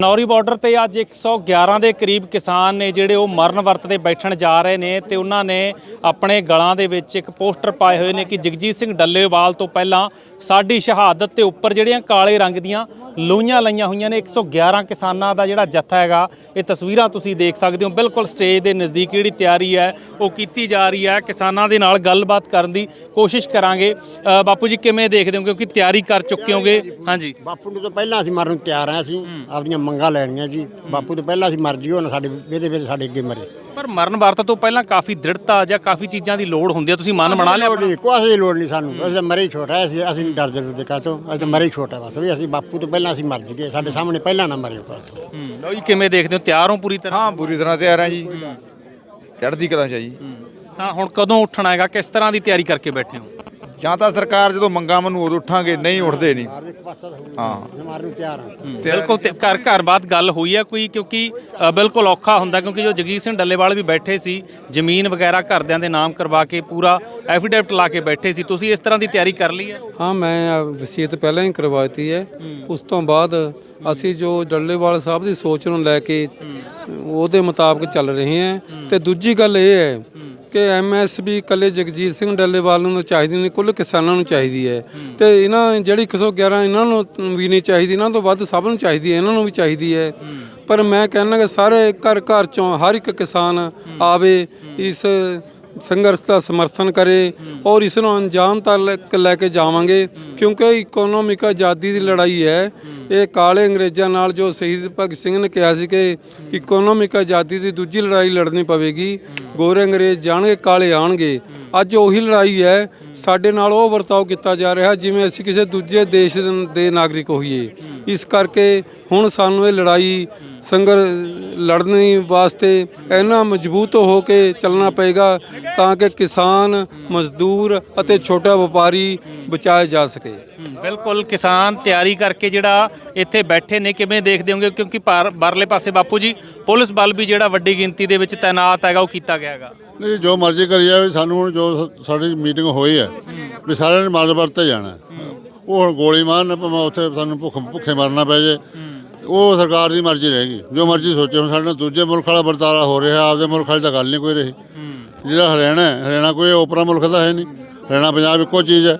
ਨੌਰੀ border ਤੇ ਅੱਜ 111 ਦੇ ਕਰੀਬ ਕਿਸਾਨ ਨੇ ਜਿਹੜੇ ਉਹ ਮਰਨ ਵਰਤ ਤੇ ਬੈਠਣ ਜਾ ਰਹੇ ਨੇ ਤੇ ਉਹਨਾਂ ਨੇ ਆਪਣੇ ਗਲਾਂ ਦੇ ਵਿੱਚ ਇੱਕ ਪੋਸਟਰ ਪਾਏ ਹੋਏ ਨੇ ਕਿ ਜਗਜੀਤ ਸਿੰਘ ਡੱਲੇਵਾਲ ਤੋਂ ਪਹਿਲਾਂ ਸਾਡੀ ਸ਼ਹਾਦਤ ਤੇ ਉੱਪਰ ਜਿਹੜੀਆਂ ਕਾਲੇ ਰੰਗ ਦੀਆਂ ਲੋਈਆਂ ਲਾਈਆਂ ਹੋਈਆਂ ਨੇ। 111 ਕਿਸਾਨਾਂ ਦਾ ਜਿਹੜਾ ਜੱਥਾ ਹੈਗਾ ਇਹ ਤਸਵੀਰਾਂ ਤੁਸੀਂ ਦੇਖ ਸਕਦੇ ਹੋ। ਬਿਲਕੁਲ ਸਟੇਜ ਦੇ ਨਜ਼ਦੀਕ ਜਿਹੜੀ ਤਿਆਰੀ ਹੈ ਉਹ ਕੀਤੀ ਜਾ ਰਹੀ ਹੈ। ਕਿਸਾਨਾਂ ਦੇ ਨਾਲ ਗੱਲਬਾਤ ਕਰਨ ਦੀ ਕੋਸ਼ਿਸ਼ ਕਰਾਂਗੇ। ਬਾਪੂ ਜੀ ਕਿਵੇਂ ਦੇਖਦੇ ਹੋ? ਕਿਉਂਕਿ ਤਿਆਰੀ ਕਰ ਚੁੱਕੇ ਹੋਗੇ। ਹਾਂਜੀ। ਬਾਪੂ ਨੂੰ ਤੋਂ ਪਹਿਲਾਂ ਅਸੀਂ ਮਰਨ ਨੂੰ ਤਿਆਰ ਆ ਅਸੀਂ। ਆਪਣੀਆਂ ਮੰਗਾਂ ਲੈਣੀਆਂ ਜੀ। ਬਾਪੂ ਤੋਂ ਪਹਿਲਾਂ ਅਸੀਂ ਮਰ ਜੀ ਹੁਣ ਸਾਡੇ ਵੇਦੇ ਵੇਦੇ ਸਾਡੇ ਅੱਗੇ ਮਰੇ। ਪਰ ਮਰਨ ਵਰਤ ਤੋਂ ਪਹਿਲਾਂ ਕਾਫੀ ਦ੍ਰਿੜਤਾ ਜਾਂ ਕਾਫੀ ਚੀਜ਼ਾਂ ਦੀ ਲੋੜ ਹੁੰਦੀ ਹੈ ਤੁਸੀਂ ਮਨ ਬਣਾ ਲਿਆ ਲੋੜ ਨਹੀਂ ਕੋਈ ਦੀ ਲੋੜ ਨਹੀਂ ਸਾਨੂੰ। ਅਸੀਂ ਤਾਂ ਮਰੇ ਹੀ ਛੋਟਾ ਅਸੀਂ ਅਸੀਂ ਨਹੀਂ ਡਰਦੇ ਡਰਦੇ ਕਾ ਤੋਂ। ਅਸੀਂ ਤਾਂ ਮਰੇ ਹੀ ਛੋਟਾ ਬਸ ਵੀ ਅਸੀਂ ਬਾਪੂ ਤੋਂ ਪਹਿਲਾਂ ਅਸੀਂ ਮਰ ਜੀਏ ਸਾਡੇ ਸਾਹਮਣੇ ਪਹਿਲਾਂ ਨਾ ਮਰਿਓ ਬਸ। ਹੂੰ ਲਓ ਜੀ ਕਿਵੇਂ ਦੇਖਦੇ ਹੋ? ਤਿਆਰ ਹੋ ਪੂਰੀ ਤਰ੍ਹਾਂ? ਹਾਂ ਪੂਰੀ ਤਰ੍ਹਾਂ ਤਿਆਰ ਆ ਜੀ। ਚੜ੍ਹਦੀ ਕਲਾ ਚ ਆ ਜੀ। ਤਾਂ ਹੁਣ ਕਦੋਂ ਉੱਠਣਾ ਹੈਗਾ? ਕਿਸ ਤਰ੍ਹਾਂ ਦੀ ਤਿਆਰੀ ਕਰਕੇ ਬੈਠੇ ਹੋ? ਜਾਂ ਤਾਂ ਸਰਕਾਰ ਜਦੋਂ ਮੰਗਾ ਮੈਨੂੰ ਉਦੋਂ ਉੱਠਾਂਗੇ ਨਹੀਂ ਉੱਠਦੇ ਨਹੀਂ। ਹਾਂ। ਮਾਰਨ ਨੂੰ ਤਿਆਰ ਆ ਬਿਲਕੁਲ ਤੇ ਘਰ ਘਰ ਬਾਤ ਗੱਲ ਹੋਈ ਹੈ ਕੋਈ ਕਿਉਂਕਿ ਅ, ਬਿਲਕੁਲ ਔਖਾ ਹੁੰਦਾ ਕਿਉਂਕਿ ਜੋ ਜਗਜੀਤ ਸਿੰਘ ਡੱਲੇਵਾਲ ਵੀ ਬੈਠੇ ਸੀ ਜ਼ਮੀਨ ਵਗੈਰਾ ਘਰਦਿਆਂ ਦੇ ਨਾਮ ਕਰਵਾ ਕੇ ਪੂਰਾ ਐਫੀਡੈਵਿਟ ਲਾ ਕੇ ਬੈਠੇ ਸੀ। ਤੁਸੀਂ ਇਸ ਤਰ੍ਹਾਂ ਦੀ ਤਿਆਰੀ ਕਰ ਲਈ ਹੈ ਹਾਂ ਮੈਂ ਵਸੀਅਤ ਪਹਿਲਾਂ ਹੀ ਕਰਵਾਤੀ ਹੈ। ਉਸ ਤੋਂ ਬਾਅਦ ਅਸੀਂ ਜੋ ਡੱਲੇਵਾਲ ਸਾਹਿਬ ਦੀ ਸੋਚ ਨੂੰ ਲੈ ਕੇ ਉਹਦੇ ਮੁਤਾਬਕ ਚੱਲ ਰਹੇ ਹਾਂ। ਤੇ ਦੂਜੀ ਗੱਲ ਇਹ ਹੈ। ਕਿ ਐਮਐਸਬੀ ਇਕੱਲੇ ਜਗਜੀਤ ਸਿੰਘ ਡੱਲੇਵਾਲ ਨੂੰ ਚਾਹੀਦੀ ਨਹੀਂ, ਕੁੱਲ ਕਿਸਾਨਾਂ ਨੂੰ ਚਾਹੀਦੀ ਹੈ। ਤੇ ਇਹਨਾਂ ਜਿਹੜੀ 111 ਇਹਨਾਂ ਨੂੰ ਵੀ ਨਹੀਂ ਚਾਹੀਦੀ, ਇਹਨਾਂ ਤੋਂ ਵੱਧ ਸਭ ਨੂੰ ਚਾਹੀਦੀ ਹੈ, ਇਹਨਾਂ ਨੂੰ ਵੀ ਚਾਹੀਦੀ ਹੈ। ਪਰ ਮੈਂ ਕਹਿੰਦਾ ਕਿ ਸਾਰੇ ਘਰ ਘਰ ਚੋਂ ਹਰ ਇੱਕ ਕਿਸਾਨ ਆਵੇ, ਇਸ ਸੰਘਰਸ਼ ਦਾ ਸਮਰਥਨ ਕਰੇ ਔਰ ਇਸ ਨੂੰ ਅੰਜਾਮ ਤੱਕ ਲੈ ਕੇ ਜਾਵਾਂਗੇ, ਕਿਉਂਕਿ ਇਕਨੋਮਿਕ ਆਜ਼ਾਦੀ ਦੀ ਲੜਾਈ ਹੈ। ਇਹ ਕਾਲੇ ਅੰਗਰੇਜ਼ਾਂ ਨਾਲ ਜੋ ਸ਼ਹੀਦ ਭਗਤ ਸਿੰਘ ਨੇ ਕਿਹਾ ਸੀ ਕਿ ਇਕਨੋਮਿਕ ਆਜ਼ਾਦੀ ਦੀ ਦੂਜੀ ਲੜਾਈ ਲੜਨੀ ਪਵੇਗੀ। ਗੋਰੇ ਅੰਗਰੇਜ਼ ਜਾਣਗੇ, ਕਾਲੇ ਆਣਗੇ। ਅੱਜ ਉਹੀ ਲੜਾਈ ਹੈ। ਸਾਡੇ ਨਾਲ ਉਹ ਵਰਤਾਓ ਕੀਤਾ ਜਾ ਰਿਹਾ, ਜਿਵੇਂ ਅਸੀਂ ਕਿਸੇ ਦੂਜੇ ਦੇਸ਼ ਦੇ- ਦੇ ਨਾਗਰਿਕ ਹੋਈਏ। ਇਸ ਕਰਕੇ ਹੁਣ ਸਾਨੂੰ ਇਹ ਲੜਾਈ ਸੰਗਰ ਲੜਨੀ ਵਾਸਤੇ ਇੰਨਾ ਮਜ਼ਬੂਤ ਹੋ ਕੇ ਚੱਲਣਾ ਪਏਗਾ ਤਾਂ ਕਿ ਕਿਸਾਨ ਮਜ਼ਦੂਰ ਅਤੇ ਛੋਟਾ ਵਪਾਰੀ ਬਚਾਏ ਜਾ ਸਕੇ। ਬਿਲਕੁਲ ਕਿਸਾਨ ਤਿਆਰੀ ਕਰਕੇ ਜਿਹੜਾ ਇੱਥੇ ਬੈਠੇ ਨੇ ਕਿਵੇਂ ਦੇਖਦੇ ਹੋਗੇ? ਕਿਉਂਕਿ ਪਰ- ਬਾਹਰਲੇ ਪਾਸੇ ਬਾਪੂ ਜੀ ਪੁਲਿਸ ਬਲ ਵੀ ਜਿਹੜਾ ਵੱਡੀ ਗਿਣਤੀ ਦੇ ਵਿੱਚ ਤਾਇਨਾਤ ਹੈਗਾ ਉਹ ਕੀਤਾ ਗਿਆ ਹੈਗਾ। ਨਹੀਂ ਜੋ ਮਰਜ਼ੀ ਕਰੀ ਜਾਵੇ ਸਾਨੂੰ ਹੁਣ ਜੋ ਸਾਡੀ ਮੀਟਿੰਗ ਹੋਈ ਹੈ ਵੀ ਸਾਰਿਆਂ ਨੇ ਮਰਨ ਵਰਤੇ ਜਾਣਾ ਹੈ। ਉਹ ਹੁਣ ਗੋਲੀ ਮਾਰਨ ਭਾਵੇਂ ਉੱਥੇ ਸਾਨੂੰ ਭੁੱਖ ਭੁੱਖੇ ਮਰਨਾ ਪੈ ਜੇ। ਉਹ ਸਰਕਾਰ ਦੀ ਮਰਜ਼ੀ ਰਹੇਗੀ ਜੋ ਮਰਜ਼ੀ ਸੋਚੇ ਹੁਣ ਸਾਡੇ ਨਾਲ ਦੂਜੇ ਮੁਲਕ ਵਾਲਾ ਵਰਤਾਰਾ ਹੋ ਰਿਹਾ ਆਪਦੇ ਮੁਲਕ ਵਾਲੀ ਤਾਂ ਗੱਲ ਨਹੀਂ ਕੋਈ ਰਹੀ। ਜਿਹੜਾ ਹਰਿਆਣਾ ਹੈ ਹਰਿਆਣਾ ਕੋਈ ਓਪਰਾ ਮੁਲਕ ਦਾ ਹੈ ਨਹੀਂ। ਹਰਿਆਣਾ ਪੰਜਾਬ ਇੱਕੋ ਚੀਜ਼ ਹੈ।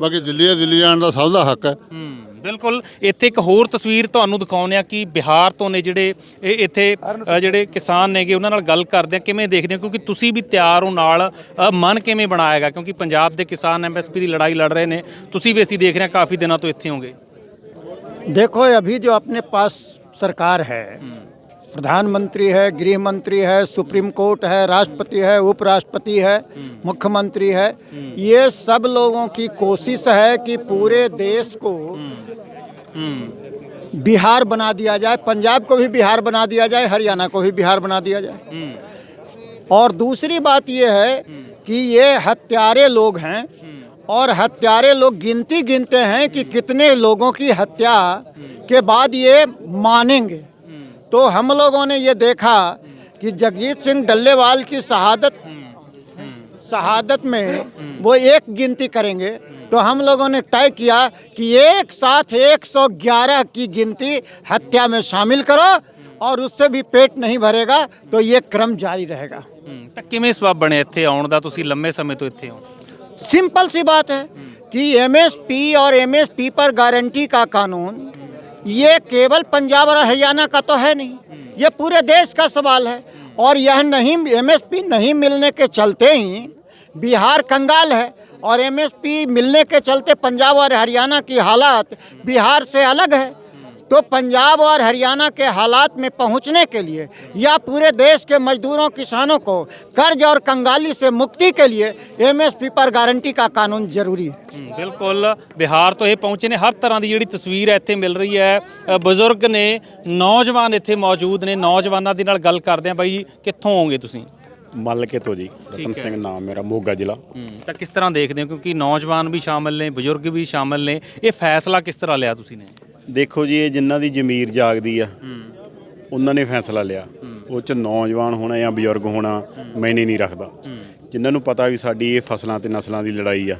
ਬਾਕੀ ਦਿੱਲੀ ਹੈ ਦਿੱਲੀ ਜਾਣ ਦਾ ਸਭ ਦਾ ਹੱਕ ਹੈ। ਹੂੰ। ਬਿਲਕੁਲ ਇੱਥੇ ਇੱਕ ਹੋਰ ਤਸਵੀਰ ਤੁਹਾਨੂੰ ਦਿਖਾਉਂਦੇ ਆ ਕਿ ਬਿਹਾਰ ਤੋਂ ਨੇ ਜਿਹੜੇ ਇਹ ਇੱਥੇ ਅ, ਜਿਹੜੇ ਕਿਸਾਨ ਨੇਗੇ ਉਹਨਾਂ ਨਾਲ ਗੱਲ ਕਰਦੇ ਆ ਕਿਵੇਂ ਦੇਖਦੇ ਆ ਕਿਉਂਕਿ ਤੁਸੀਂ ਵੀ ਤਿਆਰ ਹੋ ਨਾਲ ਅ, ਮਨ ਕਿਵੇਂ ਬਣਾਏਗਾ ਕਿਉਂਕਿ ਪੰਜਾਬ ਦੇ ਕਿਸਾਨ ਐਮਐਸਪੀ ਦੀ ਲੜਾਈ ਲੜ ਰਹੇ ਨੇ ਤੁਸੀਂ ਵੀ ਅਸੀਂ ਦੇਖ ਰਹੇ ਹਾਂ ਕਾਫੀ ਦਿਨਾਂ ਤੋਂ ਇੱਥੇ ਹੋਗੇ देखो अभी जो अपने पास सरकार है प्रधानमंत्री है गृह मंत्री है सुप्रीम कोर्ट है राष्ट्रपति है उपराष्ट्रपति है मुख्यमंत्री है ये सब लोगों की कोशिश है कि पूरे देश को बिहार बना दिया जाए पंजाब को भी बिहार बना दिया जाए हरियाणा को भी बिहार बना दिया जाए। और दूसरी बात ये है कि ये हत्यारे लोग हैं और हत्यारे लोग गिनती गिनते हैं कि कितने लोगों की हत्या के बाद ये मानेंगे। तो हम लोगों ने ये देखा कि जगजीत सिंह डल्लेवाल की शहादत शहादत में वो एक गिनती करेंगे। तो हम लोगों ने तय किया कि एक साथ 111 की गिनती हत्या में शामिल करो और उससे भी पेट नहीं भरेगा तो ये क्रम जारी रहेगा ਹੂੰ, ਤਾਂ ਕਿਵੇਂ ਸਬਬ ਬਣੇ ਇੱਥੇ ਆਉਣ ਦਾ ਤੁਸੀਂ ਲੰਮੇ ਸਮੇਂ ਤੋਂ ਇੱਥੇ ਹੋ सिंपल सी बात है कि एमएसपी और एमएसपी पर गारंटी का कानून ये केवल पंजाब और हरियाणा का तो है नहीं ये पूरे देश का सवाल है और यह नहीं एमएसपी नहीं मिलने के चलते ही बिहार कंगाल है और एमएसपी मिलने के चलते पंजाब और हरियाणा की हालात बिहार से अलग है तो पंजाब और हरियाणा के हालात में पहुंचने के लिए या पूरे देश के मजदूरों किसानों को कर्ज और कंगाली से मुक्ति के लिए एमएसपी पर गारंटी का कानून जरूरी है ਹਮ, ਬਿਲਕੁਲ ਬਿਹਾਰ ਤੋਂ ਇਹ ਪਹੁੰਚੇ ਨੇ ਹਰ ਤਰ੍ਹਾਂ ਦੀ ਜਿਹੜੀ ਤਸਵੀਰ ਹੈ ਇੱਥੇ ਮਿਲ ਰਹੀ ਹੈ ਅ, ਬਜ਼ੁਰਗ ਨੇ ਨੌਜਵਾਨ ਇੱਥੇ ਮੌਜੂਦ ਨੇ ਨੌਜਵਾਨਾਂ ਦੇ ਨਾਲ ਗੱਲ ਕਰਦੇ ਆ ਬਾਈ ਜੀ, ਕਿੱਥੋਂ ਹੋਗੇ ਤੁਸੀਂ ਮਲਕੇ ਤੋਂ ਜੀ ਰਤਨ ਸਿੰਘ ਨਾਮ ਮੇਰਾ ਮੋਗਾ ਜ਼ਿਲ੍ਹਾ। ਤਾਂ ਕਿਸ ਤਰ੍ਹਾਂ ਦੇਖਦੇ ਹੋ? ਕਿਉਂਕਿ ਨੌਜਵਾਨ ਵੀ ਸ਼ਾਮਲ ਨੇ ਬਜ਼ੁਰਗ ਵੀ ਸ਼ਾਮਲ ਨੇ। ਇਹ ਫੈਸਲਾ ਕਿਸ ਤਰ੍ਹਾਂ ਲਿਆ ਤੁਸੀਂ ਨੇ? ਦੇਖੋ ਜੀ ਇਹ ਜਿਨ੍ਹਾਂ ਦੀ ਜ਼ਮੀਰ ਜਾਗਦੀ ਆ ਉਹਨਾਂ ਨੇ ਫੈਸਲਾ ਲਿਆ। ਉਹ ਚ ਨੌਜਵਾਨ ਹੋਣਾ ਜਾਂ ਬਜ਼ੁਰਗ ਹੋਣਾ ਮੈਨੇ ਨਹੀਂ ਰੱਖਦਾ। ਜਿਨ੍ਹਾਂ ਨੂੰ ਪਤਾ ਵੀ ਸਾਡੀ ਇਹ ਫਸਲਾਂ ਤੇ ਨਸਲਾਂ ਦੀ ਲੜਾਈ ਆ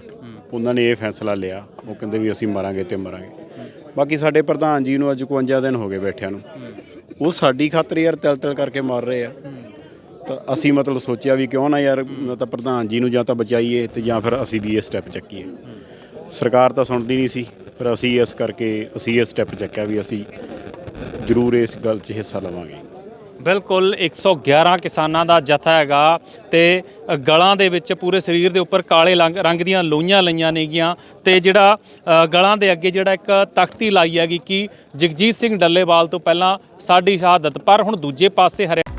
ਉਹਨਾਂ ਨੇ ਇਹ ਫੈਸਲਾ ਲਿਆ। ਉਹ ਕਹਿੰਦੇ ਵੀ ਅਸੀਂ ਮਰਾਂਗੇ ਤੇ ਮਰਾਂਗੇ। ਬਾਕੀ ਸਾਡੇ ਪ੍ਰਧਾਨ ਜੀ ਨੂੰ ਅੱਜ 51 ਦਿਨ ਹੋ ਗਏ ਬੈਠਿਆਂ ਨੂੰ। ਉਹ ਸਾਡੀ ਖਾਤਰ ਯਾਰ ਤਿਲ ਤਿਲ ਕਰਕੇ ਮਾਰ ਰਹੇ ਆ। ਤਾਂ ਅਸੀਂ ਮਤਲਬ ਸੋਚਿਆ ਵੀ ਕਿਉਂ ਨਾ ਯਾਰ ਨਾ ਤਾਂ ਪ੍ਰਧਾਨ ਜੀ ਨੂੰ ਜਾਂ ਤਾਂ ਬਚਾਈਏ ਤੇ ਜਾਂ ਫਿਰ ਅਸੀਂ ਵੀ ਇਹ ਸਟੈਪ ਚੱਕੀਏ। ਸਰਕਾਰ ਤਾਂ ਸੁਣਦੀ ਨਹੀਂ ਸੀ ਫਿਰ ਅਸੀਂ ਇਸ ਕਰਕੇ ਅਸੀਂ ਇਹ ਸਟੈਪ ਚੱਕਿਆ ਵੀ ਅਸੀਂ ਜ਼ਰੂਰ ਇਸ ਗੱਲ 'ਚ ਹਿੱਸਾ ਲਵਾਂਗੇ। ਬਿਲਕੁਲ 111 ਕਿਸਾਨਾਂ ਦਾ ਜਥਾ ਹੈਗਾ ਤੇ ਗਲਾਂ ਦੇ ਵਿੱਚ ਪੂਰੇ ਸਰੀਰ ਦੇ ਉੱਪਰ ਕਾਲੇ ਲੰਗ- ਰੰਗ ਦੀਆਂ ਲੋਈਆਂ ਲਈਆਂ ਨੇਗੀਆਂ ਤੇ ਜਿਹੜਾ ਗਲਾਂ ਦੇ ਅੱਗੇ ਜਿਹੜਾ ਇੱਕ ਤਖਤੀ ਲਾਈ ਹੈਗੀ ਕਿ ਜਗਜੀਤ ਸਿੰਘ ਡੱਲੇਵਾਲ ਤੋਂ ਪਹਿਲਾਂ ਸਾਡੀ ਸ਼ਹਾਦਤ, ਪਰ ਹੁਣ ਦੂਜੇ ਪਾਸੇ ਹਰਿਆ